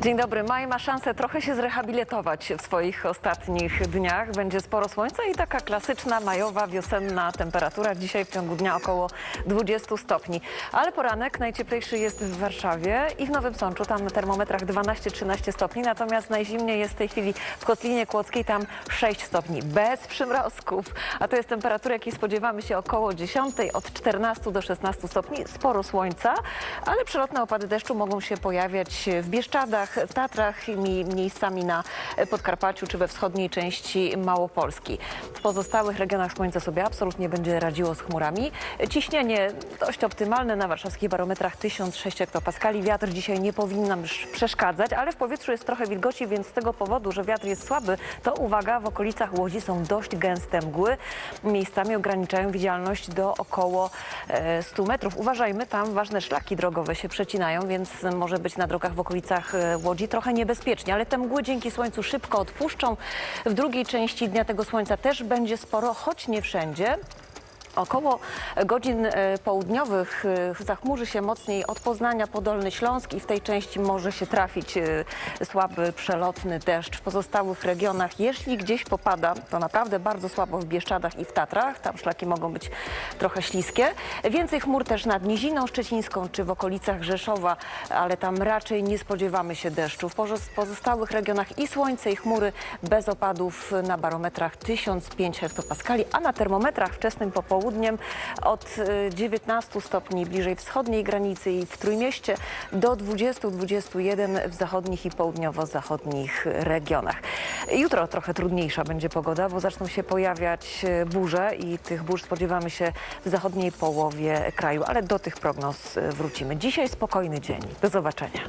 Dzień dobry. Maj ma szansę trochę się zrehabilitować w swoich ostatnich dniach. Będzie sporo słońca i taka klasyczna majowa, wiosenna temperatura. Dzisiaj w ciągu dnia około 20 stopni. Ale poranek najcieplejszy jest w Warszawie i w Nowym Sączu. Tam na termometrach 12-13 stopni. Natomiast najzimniej jest w tej chwili w Kotlinie Kłodzkiej. Tam 6 stopni. Bez przymrozków. A to jest temperatura, jakiej spodziewamy się około 10. Od 14 do 16 stopni. Sporo słońca, ale przelotne opady deszczu mogą się pojawiać w Bieszczadach, w Tatrach i miejscami na Podkarpaciu czy we wschodniej części Małopolski. W pozostałych regionach słońce sobie absolutnie będzie radziło z chmurami. Ciśnienie dość optymalne na warszawskich barometrach 1006 hektopaskali. Wiatr dzisiaj nie powinien nam sz- przeszkadzać, ale w powietrzu jest trochę wilgoci, więc z tego powodu, że wiatr jest słaby, to uwaga, w okolicach Łodzi są dość gęste mgły. Miejscami ograniczają widzialność do około e, 100 metrów. Uważajmy, tam ważne szlaki drogowe się przecinają, więc może być na drogach w okolicach e, Łodzi trochę niebezpiecznie, ale te mgły dzięki słońcu szybko odpuszczą. W drugiej części dnia tego słońca też będzie sporo, choć nie wszędzie. Około godzin e, południowych e, zachmurzy się mocniej od Poznania po Dolny Śląsk i w tej części może się trafić e, słaby, przelotny deszcz. W pozostałych regionach, jeśli gdzieś popada, to naprawdę bardzo słabo w Bieszczadach i w Tatrach. Tam szlaki mogą być trochę śliskie. Więcej chmur też nad Niziną Szczecińską czy w okolicach Rzeszowa, ale tam raczej nie spodziewamy się deszczu. W pozo- pozostałych regionach i słońce i chmury bez opadów na barometrach 1005 hektopaskali, a na termometrach wczesnym popołudniem od y, 19 stopni bliżej wschodniej granicy i w Trójmieście do 20-21 w zachodnich i południowo-zachodnich regionach. Jutro trochę trudniejsza będzie pogoda, bo zaczną się pojawiać y, burze i tych burz spodziewamy się w zachodniej połowie kraju, ale do tych prognoz y, wrócimy. Dzisiaj spokojny dzień. Do zobaczenia.